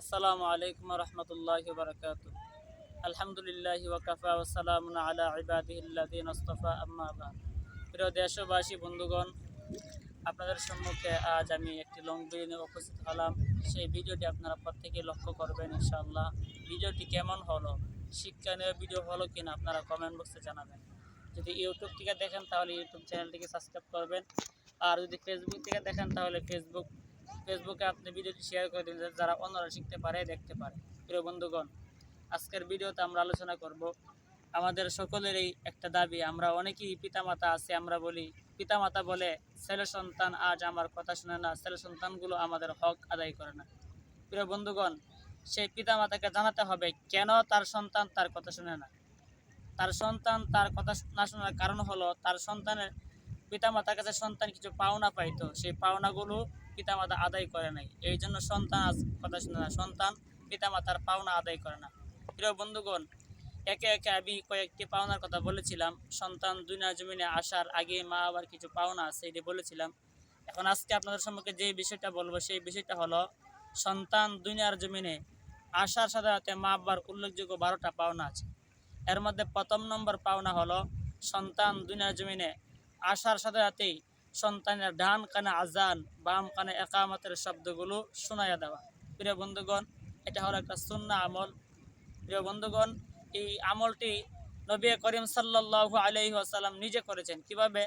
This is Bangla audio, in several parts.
আসসালামু আলাইকুম রহমতুল্লাহ বারকাত আলহামদুলিল্লাহ ওয়াকাফা ওসালামুন আলা ইবাদিহিল্লাদিন আস্তফা, আম্মা প্রিয় দেশবাসী, বন্ধুগণ, আপনাদের সম্মুখে আজ আমি একটি লং ভিডিও নিয়ে উপস্থিত হলাম। সেই ভিডিওটি আপনারা প্রত্যেকে লক্ষ্য করবেন, ইনশাআল্লাহ। ভিডিওটি কেমন হলো? শিক্ষণীয় ভিডিও হলো কিনা, আপনারা কমেন্ট বক্সে জানাবেন। যদি ইউটিউব থেকে দেখেন, তাহলে ইউটিউব চ্যানেলটিকে সাবস্ক্রাইব করবেন। আর যদি ফেসবুক থেকে দেখেন, তাহলে ফেসবুক ফেসবুকে আপনি ভিডিওটি শেয়ার করে দিন যারা অন্যরা শিখতে পারে, দেখতে পারে। প্রিয় বন্ধুগণ, আজকের ভিডিওতে আমরা আলোচনা করব আমাদের সকলেরই একটা দাবি। আমরা অনেকেই পিতামাতা আছে, আমরা বলি, পিতামাতা বলে, ছেলে সন্তান আজ আমার কথা শুনে না, ছেলে সন্তানগুলো আমাদের হক আদায় করে না। প্রিয় বন্ধুগণ, সেই পিতামাতাকে জানাতে হবে, কেন তার সন্তান তার কথা শুনে না? তার সন্তান তার কথা না শোনার কারণ হলো, তার সন্তানের পিতামাতার কাছে সন্তান কিছু পাওনা পাইতো। সেই পাওনাগুলো পিতামাতা আদায় করে নাই। এই জন্য সন্তান আজ কথা শুনে না। সন্তান পিতামাতার পাওনা আদায় করে না। প্রিয় বন্ধুগণ, একে একে আমি কয়েকটি পাওনার কথা বলেছিলাম। সন্তান দুনিয়া জমিনে আসার আগে মা আবার কিছু পাওনা আছে এটি বলেছিলাম। এখন আজকে আপনাদের সম্মুখে যে বিষয়টা বলব, সেই বিষয়টা হলো, সন্তান দুনিয়ার জমিনে আসার সাথে সাথে মা আব্বার উল্লেখযোগ্য বারোটা পাওনা আছে। এর মধ্যে প্রথম নম্বর পাওনা হলো, সন্তান দুনিয়ার জমিনে আসার সাথে সাথেই সন্তানের ডান কানে আজান, বাম কানে একামতের শব্দগুলো শোনাইয়া দেওয়া। প্রিয় বন্ধুগণ, এটা হলো একটা সুন্না আমল। প্রিয় বন্ধুগণ, এই আমলটি নবী করিম সাল্লাল্লাহু আলাইহি ওয়াসাল্লাম নিজে করেছেন। কীভাবে?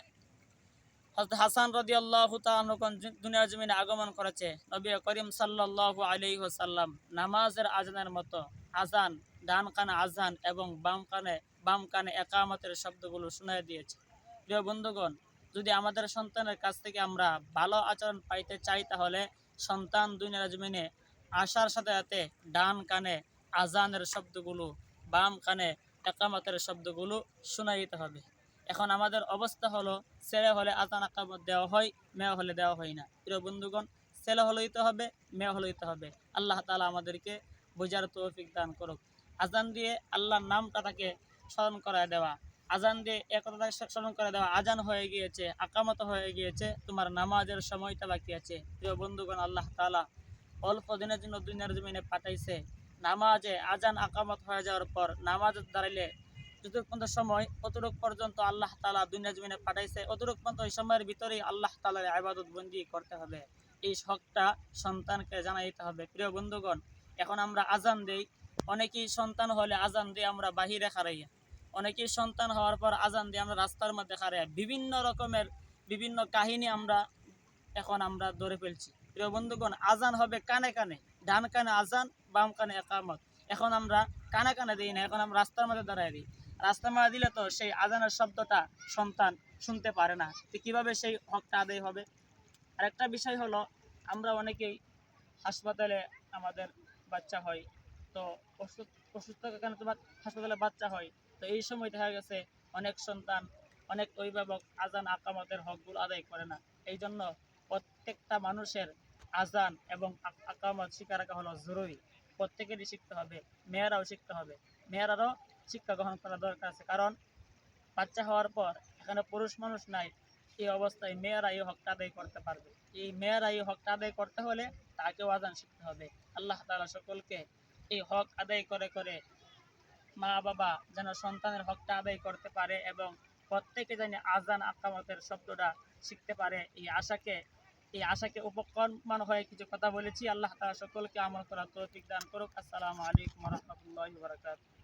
হযরত হাসান রাদিয়াল্লাহু তাআলা যখন জু- দুনিয়ার জমিনে আগমন করেছে? নবী করিম সাল্লাল্লাহু আলাইহি ওয়াসাল্লাম নামাজের আজানের মতো আজান, ডান কানে আজান এবং বাম কানে বাম কানে একামতের শব্দগুলো শুনিয়ে দিয়েছে। প্রিয় বন্ধুগণ যদি আমাদের সন্তানের কাছ থেকে আমরা ভালো আচরণ পাইতে চাই, তাহলে সন্তান দুনিয়ার জমিনে আসার সাথে সাথে ডান কানে আজানের শব্দগুলো, বাম কানে একামতের শব্দগুলো শোনা দিতে হবে। এখন আমাদের অবস্থা হলো, ছেলে হলে আজান আকামত দেওয়া হয়, মেয়ে হলে দেওয়া হয় না। প্রিয় বন্ধুগণ, ছেলে হলে দিতে হবে, মেয়ে হলে দিতে হবে। আল্লাহ তালা আমাদেরকে বোঝার তৌফিক দান করুক। আজান দিয়ে আল্লাহর নামটা তাকে স্মরণ করায় দেওয়া। আজান দিয়ে একতা স্মরণ করে দেওয়া আজান হয়ে গিয়েছে, আকামত হয়ে গিয়েছে, তোমার নামাজের সময়টা বাকি আছে। প্রিয় বন্ধুগণ, আল্লাহ তালা অল্প দিনের জন্য দুনিয়ার জমিনে পাঠাইছে। নামাজে আজান, আকামত হয়ে যাওয়ার পর নামাজ দাঁড়াইলে যতটুক পর্যন্ত সময়, অতটুক পর্যন্ত আল্লাহ তালা দুনিয়া জমিনে পাঠাইছে। অতটুক পর্যন্ত ওই সময়ের ভিতরেই আল্লাহ তালার আবাদত বন্দি করতে হবে। এই শখটা সন্তানকে জানাইতে হবে। প্রিয় বন্ধুগণ, এখন আমরা আজান দেই। অনেকেই সন্তান হলে আজান দিয়ে আমরা বাহিরে খারাইয়া অনেকেই সন্তান হওয়ার পর আজান দিয়ে আমরা রাস্তার মধ্যে খারাইয়া বিভিন্ন রকমের বিভিন্ন কাহিনী আমরা এখন আমরা ধরে ফেলছি। প্রিয় বন্ধুগণ, আজান হবে কানে কানে, ডান কানে আজান, বাম কানে একামত। এখন আমরা কানে কানে দিই না, এখন আমরা রাস্তার মধ্যে দাঁড়ায় দিই। রাস্তার মধ্যে দিলে তো সেই আজানের শব্দটা সন্তান শুনতে পারে না। তো কীভাবে সেই হকটা আদায় হবে? আরেকটা বিষয় হলো, আমরা অনেকেই হাসপাতালে আমাদের বাচ্চা হয়, তো অসুস্থ অসুস্থতার কারণে তো বা- হাসপাতালে বাচ্চা হয়। তো এই সময় দেখা গেছে অনেক সন্তান, অনেক অভিভাবক আজান আকামতের হকগুলো আদায় করে না। এই জন্য প্রত্যেকটা মানুষের আজান এবং আকামত শিক্ষা রাখা হলো জরুরি। প্রত্যেকেরই শিখতে হবে, মেয়েরাও শিখতে হবে। মেয়েরারও শিক্ষা গ্রহণ করা দরকার আছে। কারণ বাচ্চা হওয়ার পর এখানে পুরুষ মানুষ নাই, এই অবস্থায় মেয়েরা এই হকটা আদায় করতে পারবে। এই মেয়েরা এই হকটা আদায় করতে হলে তাকেও আজান শিখতে হবে। আল্লাহ তালা সকলকে এই হক আদায় করে করে মা বাবা যেন সন্তানের হকটা আদায় করতে পারে এবং প্রত্যেকে যেন আজান আকামতের শব্দটা শিখতে পারে। এই আশাকে এই আশাকে উপকরণ হয়ে কিছু কথা বলেছি। আল্লাহ তালা সকলকে আমল করার তৌফিক দান করুক। আসসালামু আলাইকুম রহমতুল্লাহ বারাকাতুহু।